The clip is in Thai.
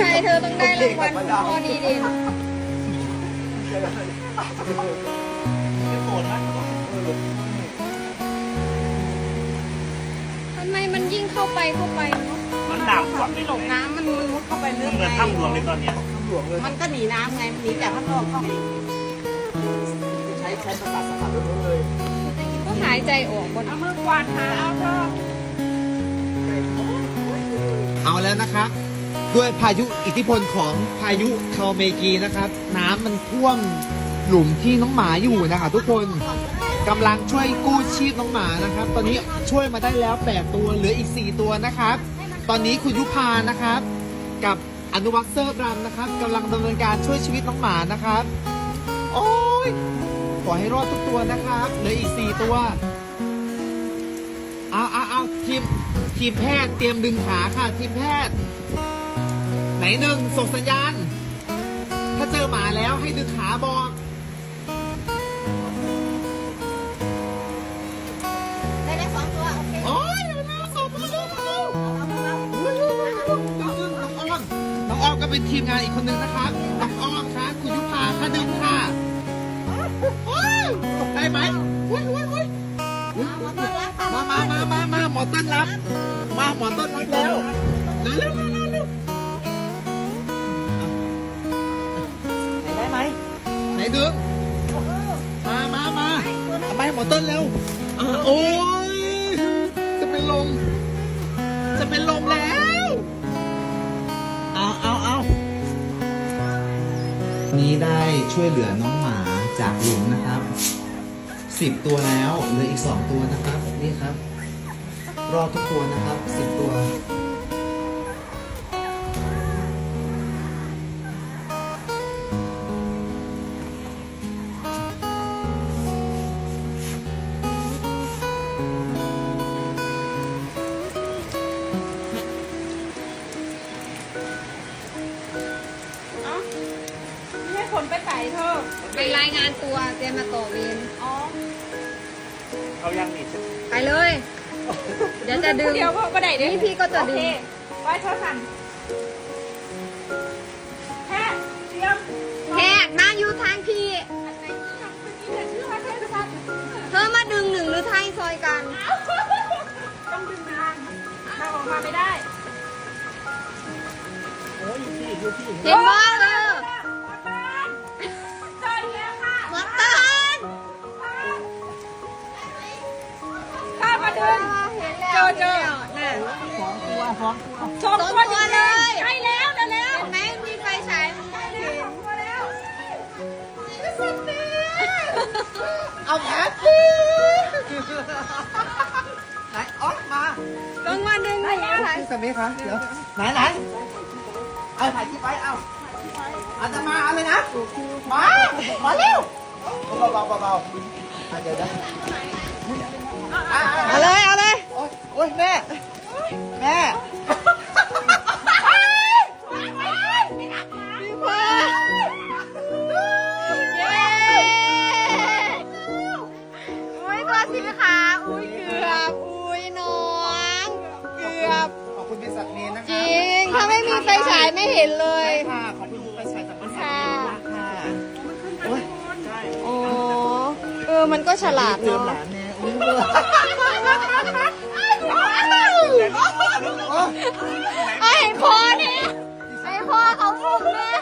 ไทยเธอต้องได้รางวัลพอดีเด่นทำไมมันยิ่งเข้าไปเข้าไปเนาะมันหนาวกว่าที่หลงน้ำมันมุดเข้าไปลึกเหมือนไงถ้ำหลวงเลยตอนเนี้ยหลวงเลยมันก็หนีน้ำไงมันหนีจากข้างนอกเข้าใช้ใช้ประสาสัมผัสเลยก็หายใจออกบนเอามือกวาดหาเอาเถอะเอาแล้วนะครับ ด้วยพายุอิทธิพลของพายุคาเมกีนะครับ น้ำมันท่วมหลุมที่น้องหมาอยู่นะครับทุกคนกำลังช่วยกู้ชีพน้องหมานะครับ ตอนนี้ช่วยมาได้แล้ว8ตัวเหลืออีก 4 ตัวนะครับ ตอนนี้คุณยุพานะครับ กับอนุวักเซอร์รัมนะครับกำลังดำเนินการช่วยชีวิตน้องหมานะครับ โอ้ยขอให้รอดทุกตัวนะครับเหลืออีก 4 ตัวเอาเอาเอาทีมทีมแพทย์เตรียมดึงขาค่ะทีมแพทย์ ไหนหนึ่งส่งสัญญาณ ถ้าเจอหมาแล้วให้ดึงขาบอกได้ได้สองตัว โอเคโอ้ยเร็วๆส่งมาเร็วๆดึงๆน้องอ้อมน้องอ้อมก็เป็นทีมงานอีกคนหนึ่งนะครับน้องอ้อมค่ะคุณยุพาค่ะดึงค่ะโอ้ยได้ไหมอุ้ยอุ้ยอุ้ยมามามามามาหมอต้นรับ มาหมอต้นรับแล้วเร็วเร็ว นดึง มามามาเอาไปให้หมอต้นเร็วอ่าโอ้ยจะเป็นลม จะเป็นลมแล้ว เอาเอาเอานี้ได้ช่วยเหลือน้องหมาจากหลุมนะครับสิบตัวแล้วเหลืออีกสองตัวนะครับ นี่ครับ รอดทุกตัวนะครับสิบตัว ไปรายงานตัวเตรียมมาต่อเวรอ๋อเอายังนี่ไปเลย เดี๋ยวจะดึง เดี๋ยวพ่อก็ได้เดี๋ยวนี่พี่ก็จะดึง โอเคไว้เธอสั่นแค่เตรียมแขกมาอยู่ทางพี่อันไหนที่ทำเมื่อกี้เนี่ยชื่อว่าเทพทัศน์เธอมาดึงหนึ่งหรือไทยซอยกัน ต้องดึงทางถ้าออกมาไม่ได้ โอ้ยอยู่ที่อยู่ที่ เห็นบ้า งเจอเจอน่ะสองสองตัวตัวเลยใช่แล้วเดี๋ยวแล้วเห็นไหมมีไฟฉายไม่เห็นสองตัวแล้วเอาแพทสิไหนออกมาต้องมาดึงหนึ่งหรือไทยพี่สมิธคะเดี๋ยวไหนไหนเอาถ่ายคลิปไว้เอาอาจะมาอะไรนะมามาเร็ว เบาๆเบาๆอะเดี๋ยวนะอะอะเอาเลยเอาเลยโอ๊ยโอ๊ยแม่ แม่พี่พาเย้อุ้ยตัวสีขาอุ้ยเกือบอุ้ยน้องเกือบ ขอบคุณบริษัทเมนนะจคะริง ถ้าไม่มีไฟฉายไม่เห็นเลย ค่ะ ขอบคุณ ออมันก็ฉลาดเติมเนาะหลานแน่อุ้ยโอ๊ยไอ้พ่อเนี่ยไอ้พ่อเขาฟุกเนี่ย